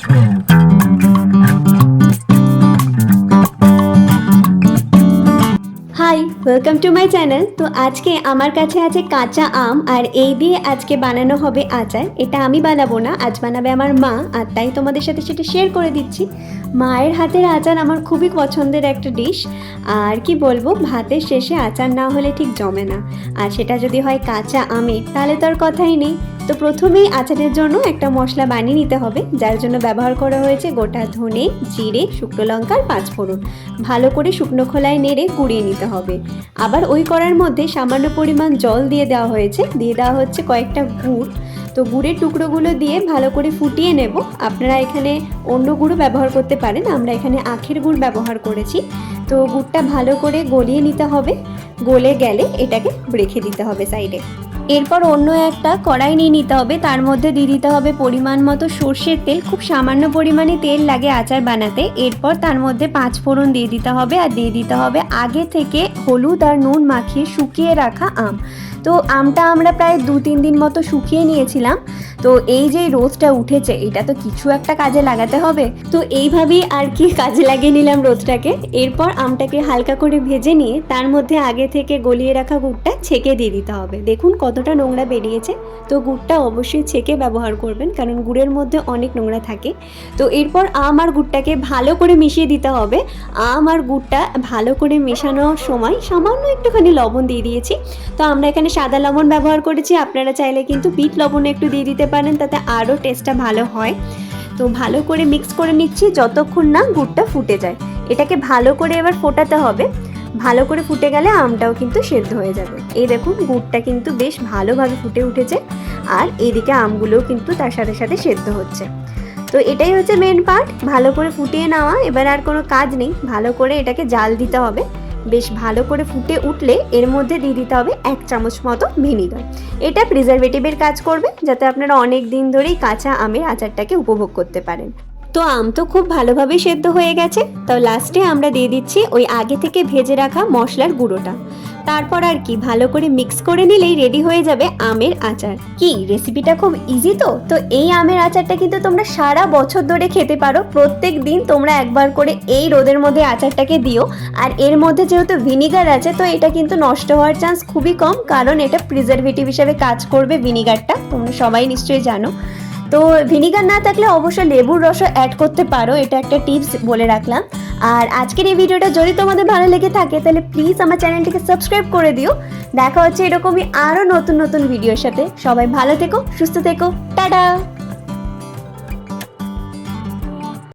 Hi welcome to my channel তো আজকে আমার কাছে আছে কাঁচা আম, আর এই দিয়ে আজকে বানানো হবে আচার। এটা আমি বানাবো না, আজ বানাবে আমার মা, আর তাই তোমাদের সাথে সেটা শেয়ার করে দিচ্ছি। মায়ের হাতের আচার আমার খুবই পছন্দের একটা ডিশ আর কি বলব, ভাতের শেষে আচার না হলে ঠিক জমে না। আর সেটা যদি হয় কাঁচা আমের তাহলে তো আর কথাই নেই। তো প্রথমেই আচারের জন্য একটা মশলা বানিয়ে নিতে হবে, যার জন্য ব্যবহার করা হয়েছে গোটা ধনে, জিরে, শুকনো লঙ্কার পাঁচ ফোড়ন। ভালো করে শুকনো খোলায় নেড়ে গুঁড়িয়ে নিতে হবে। আবার ওই করার মধ্যে সামান্য পরিমাণ জল দিয়ে দেওয়া হয়েছে, দিয়ে দেওয়া হচ্ছে কয়েকটা গুড়। তো গুড়ের টুকরোগুলো দিয়ে ভালো করে ফুটিয়ে নেব। আপনারা এখানে অন্য গুঁড়ো ব্যবহার করতে পারেন, আমরা এখানে আখের গুড় ব্যবহার করেছি। তো গুড়টা ভালো করে গলিয়ে নিতে হবে, গলে গেলে এটাকে রেখে দিতে হবে সাইডে। এরপর অন্য একটা কড়াই নিয়ে নিতে হবে। তার মধ্যে দিয়ে দিতে হবে পরিমাণ মতো সর্ষের তেল। খুব সামান্য পরিমাণে তেল লাগে আচার বানাতে। এরপর তার মধ্যে পাঁচ ফোড়ন দিয়ে দিতে হবে আর দিয়ে দিতে হবে আগে থেকে হলুদ আর নুন মাখিয়ে শুকিয়ে রাখা আম। তো আমটা আমরা প্রায় দু তিন দিন মতো শুকিয়ে নিয়েছিলাম। তো এই যে রোদটা উঠেছে, এটা তো কিছু একটা কাজে লাগাতে হবে। তো এইভাবেই আর কি কাজে লাগিয়ে নিলাম রোদটাকে। এরপর আমটাকে হালকা করে ভেজে নিয়ে তার মধ্যে আগে থেকে গলিয়ে রাখা গুড়টা ছেঁকে দিয়ে দিতে হবে। দেখুন কতটা নোংরা বেরিয়েছে, তো গুড়টা অবশ্যই ছেঁকে ব্যবহার করবেন, কারণ গুড়ের মধ্যে অনেক নোংরা থাকে। তো এরপর আম আর গুড়টাকে ভালো করে মিশিয়ে দিতে হবে। আম আর গুড়টা ভালো করে মেশানোর সময় সামান্য একটুখানি লবণ দিয়ে দিয়েছি। তো আমরা এখানে সাদা লবণ ব্যবহার করেছি, আপনারা চাইলে কিন্তু বিট লবণ একটু দিয়ে দিতে পারেন, তাতে আরও টেস্টটা ভালো হয়। তো ভালো করে মিক্স করে নিচ্ছি, যতক্ষণ না গুড়টা ফুটে যায়। এটাকে ভালো করে এবার ফোটাতে হবে। ভালো করে ফুটে গেলে আমটাও কিন্তু সেদ্ধ হয়ে যাবে। এই দেখুন, গুড়টা কিন্তু বেশ ভালোভাবে ফুটে উঠেছে আর এদিকে আমগুলোও কিন্তু তার সাথে সাথে সেদ্ধ হচ্ছে। তো এটাই হচ্ছে মেন পার্ট ভালো করে ফুটিয়ে নেওয়া। এবার আর কোনো কাজ নেই, ভালো করে এটাকে জাল দিতে হবে। বেশ ভালো করে ফুটে উঠলে এর মধ্যে দিয়ে দিতে হবে এক চামচ মতো ভিনিগার। এটা প্রিজারভেটিভের কাজ করবে, যাতে আপনারা অনেক দিন ধরেই কাঁচা আমের আচারটাকে উপভোগ করতে পারেন। তো আম তো খুব ভালোভাবে সেদ্ধ হয়ে গেছে। তো লাস্টে আমরা দিয়ে দিচ্ছি ওই আগে থেকে ভেজে রাখা মশলার গুঁড়োটা। তারপর আর কি, ভালো করে মিক্স করে নিলেই রেডি হয়ে যাবে আমের আচার। কি রেসিপিটা খুব ইজি তো? তো এই আমের আচারটা কিন্তু তোমরা সারা বছর ধরে খেতে পারো। প্রত্যেক দিন তোমরা একবার করে এই রোদের মধ্যে আচারটাকে দিও। আর এর মধ্যে যেহেতু ভিনিগার আছে, তো এটা কিন্তু নষ্ট হওয়ার চান্স খুবই কম। কারণ এটা প্রিজারভেটিভ হিসাবে কাজ করবে ভিনিগারটা তোমরা সবাই নিশ্চয়ই জানো। তো ভিনিগার না থাকলে অবশ্যই লেবুর রসও অ্যাড করতে পারো, এটা একটা টিপস বলে রাখলাম। আর আজকের এই ভিডিওটা যদি তোমাদের ভালো লেগে থাকে, তাহলে প্লিজ আমার চ্যানেলটিকে সাবস্ক্রাইব করে দিও। দেখা হচ্ছে এরকমই আরও নতুন নতুন ভিডিওর সাথে। সবাই ভালো থেকো, সুস্থ থেকো, টাটা!